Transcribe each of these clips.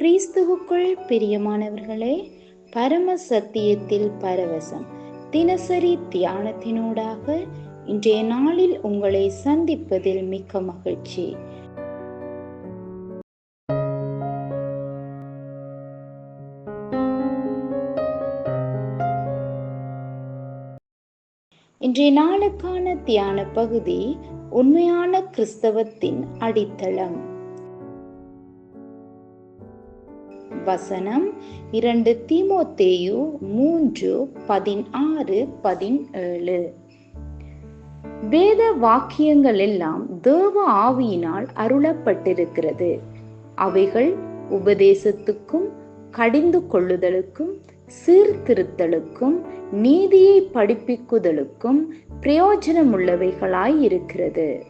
கிறிஸ்துவுக்குள் பிரியமானவர்களே பரம சத்தியத்தில் பரவசம். தினசரி தியானத்தினூடாக இன்றைய நாளில் உங்களை சந்திப்பதில் மிக்க மகிழ்ச்சி. இன்றைய நாளுக்கான தியான பகுதி உண்மையான கிறிஸ்தவத்தின் அடித்தளம். வசனம் இரண்டு தீமோத்தேயு மூன்று பதினாறு பதினேழு. வேத வாக்கியங்கள் எல்லாம் தேவ ஆவியினால் அருளப்பட்டிருக்கிறது. அவைகள் உபதேசத்துக்கும் கடிந்து கொள்ளுதலுக்கும் சீர்திருத்தலுக்கும் நீதியை படிப்பிக்குதலுக்கும் பிரயோஜனமுள்ளவைகளாய் இருக்கிறது.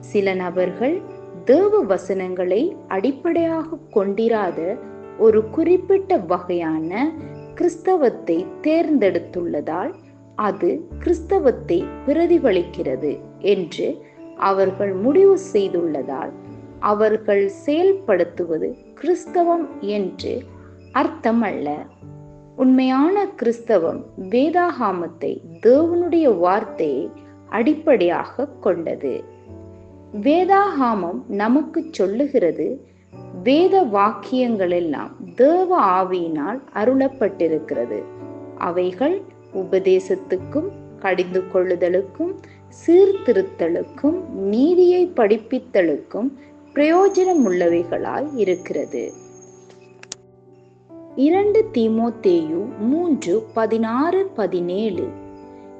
சில நபர்கள் தேவ வசனங்களை அடிப்படையாக கொண்டிராத ஒரு குறிப்பிட்ட வகையான கிறிஸ்தவத்தை தேர்ந்தெடுத்துள்ளதால் அது கிறிஸ்தவத்தை பிரதிபலிக்கிறது என்று அவர்கள் முடிவு செய்துள்ளதால் அவர்கள் செயல்படுத்துவது கிறிஸ்தவம் என்று அர்த்தமல்ல. உண்மையான கிறிஸ்தவம் வேதாகாமத்தை தேவனுடைய வார்த்தையை அடிப்படையாக கொண்டது. வேதாகாமம் நமக்கு சொல்லுகிறது வேத வாக்கியங்கள் எல்லாம் தேவ ஆவியினால் அருளப்பட்டிருக்கிறது. அவைகள் உபதேசத்துக்கும் கடிந்து கொள்ளுதலுக்கும் சீர்திருத்தலுக்கும் நீதியை படிப்பித்தலுக்கும் பிரயோஜனமுள்ளவைகளாய் இருக்கிறது. இரண்டு தீமோத்தேயு மூன்று பதினாறு பதினேழு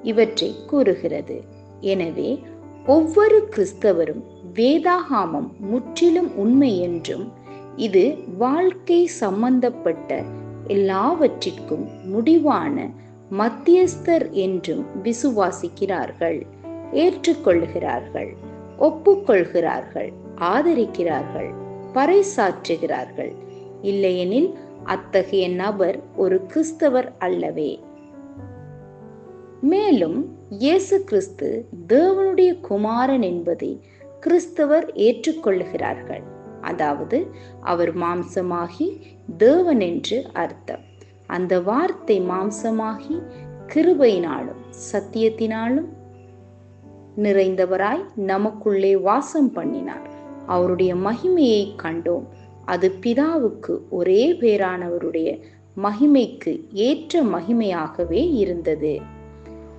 இவற்றை கூறுகிறது. எனவே ஒவ்வொரு கிறிஸ்தவரும் வேதாகாமம் முற்றிலும் உண்மை என்றும் இது வாழ்க்கை சம்பந்தப்பட்ட எல்லாவற்றிற்கும் முடிவான மத்தியஸ்தர் என்றும் விசுவாசிக்கிறார்கள் ஏற்றுக்கொள்கிறார்கள் ஒப்புக்கொள்கிறார்கள் ஆதரிக்கிறார்கள் பறைசாற்றுகிறார்கள். இல்லையெனில் அத்தகைய நபர் ஒரு கிறிஸ்தவர் அல்லவே. மேலும் இயேசு கிறிஸ்து தேவனுடைய குமாரன் என்பதை கிறிஸ்தவர் ஏற்றுக்கொள்ளுகிறார்கள். அதாவது அவர் மாம்சமாகி தேவன் என்று அர்த்தம். அந்த வார்த்தை மாம்சமாகி கிருபையினாலும் சத்தியத்தினாலும் நிறைந்தவராய் நமக்குள்ளே வாசம் பண்ணினார். அவருடைய மகிமையை கண்டோம். அது பிதாவுக்கு ஒரே பேரானவருடைய மகிமைக்கு ஏற்ற மகிமையாகவே இருந்தது.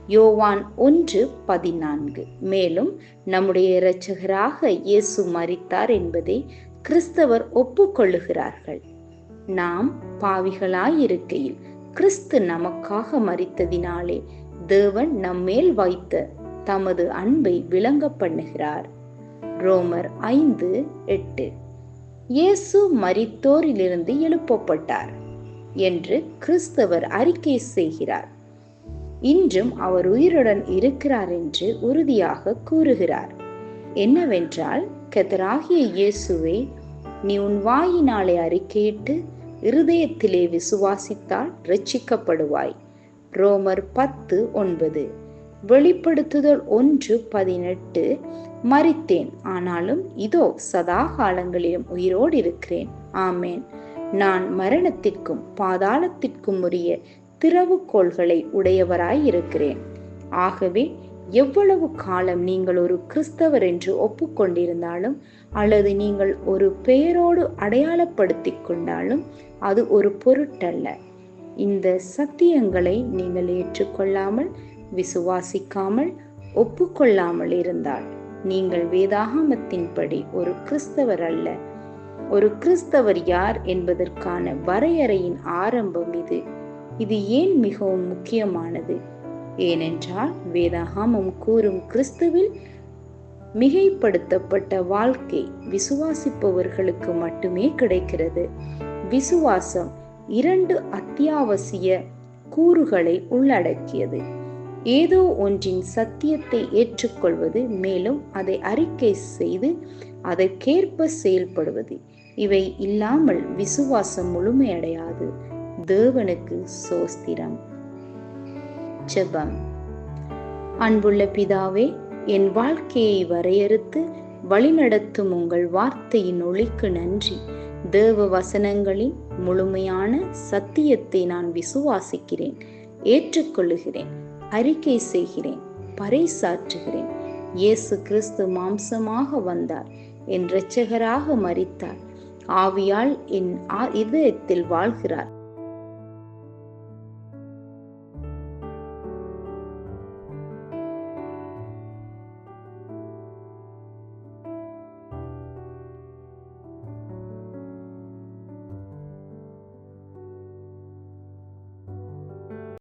யோவான் ஒன்று பதினான்கு. மேலும் நம்முடைய இரட்சகராக இயேசு மறித்தார் என்பதை கிறிஸ்தவர் ஒப்புக்கொள்ளுகிறார்கள். நாம் பாவிகளாயிருக்கையில் கிறிஸ்து நமக்காக மறித்ததினாலே தேவன் நம்மேல் வைத்த தமது அன்பை விளங்க பண்ணுகிறார். ரோமர் ஐந்து எட்டு. இயேசு மரித்தோரிலிருந்து எழுப்பப்பட்டார் என்று கிறிஸ்தவர் அறிக்கை செய்கிறார். இன்றும் அவர் உயிருடன் இருக்கிறார் என்று உறுதியாக கூறுகிறார். என்னவென்றால் கதராகிய இயேசுவை நீ உன் வாயினாலே அறிக்கையிட்டு இருதயத்திலே விசுவாசித்தால் ரட்சிக்கப்படுவாய் ரோமர் பத்து ஒன்பது. வெளிப்படுத்துதல் ஒன்று பதினெட்டு. மறித்தேன் ஆனாலும் இதோ சதா காலங்களிலும் உயிரோடு இருக்கிறேன். ஆமேன். நான் மரணத்திற்கும் பாதாளத்திற்கும் உரிய திறவுகோள்களை உடையவராய் இருக்கிறேன். ஆகவே எவ்வளவு காலம் நீங்கள் ஒரு கிறிஸ்தவர் என்று ஒப்புக்கொண்டிருந்தாலும் அல்லது நீங்கள் ஒரு பெயரோடு அடையாளப்படுத்தி கொண்டாலும் அது ஒரு பொருட்டல்ல. இந்த சத்தியங்களை நீங்கள் ஏற்றுக்கொள்ளாமல் விசுவாசிக்காமல் ஒப்புக்கொள்ளாமல் இருந்தால் நீங்கள் வேதாகமத்தின்படி ஒரு கிறிஸ்தவர் அல்ல. ஒரு கிறிஸ்தவர் யார் என்பதற்கான வரையறையின் ஆரம்பம் இது. இது ஏன் மிகவும் முக்கியமானது? ஏனென்றால் வேதாகமம் கூறும் கிறிஸ்துவில் மிகைப்படுத்தப்பட்ட வாழ்க்கை விசுவாசிப்பவர்களுக்கு மட்டுமே கிடைக்கிறது. விசுவாசம் இரண்டு அத்தியாவசிய கூறுகளை உள்ளடக்கியது. ஏதோ ஒன்றின் சத்தியத்தை ஏற்றுக்கொள்வது மேலும் அதை அறிக்கை செய்து அதற்கேற்ப செயல்படுவது. இவை இல்லாமல் விசுவாசம் முழுமையடையாது. தேவனுக்கு சோஸ்திரம். ஜெபம். அன்புள்ள பிதாவே என் வாழ்க்கையை வரையறுத்து வழிநடத்தும் உங்கள் வார்த்தையின் ஒளிக்கு நன்றி. தேவ வசனங்களின் முழுமையான சத்தியத்தை நான் விசுவாசிக்கிறேன் ஏற்றுக்கொள்ளுகிறேன் அறிக்கை செய்கிறேன் பறைசாற்றுகிறேன். இயேசு கிறிஸ்து மாம்சமாக வந்தார் என் இரட்சகராக மறித்தார் ஆவியால் என் இதயத்தில் வாழ்கிறார்.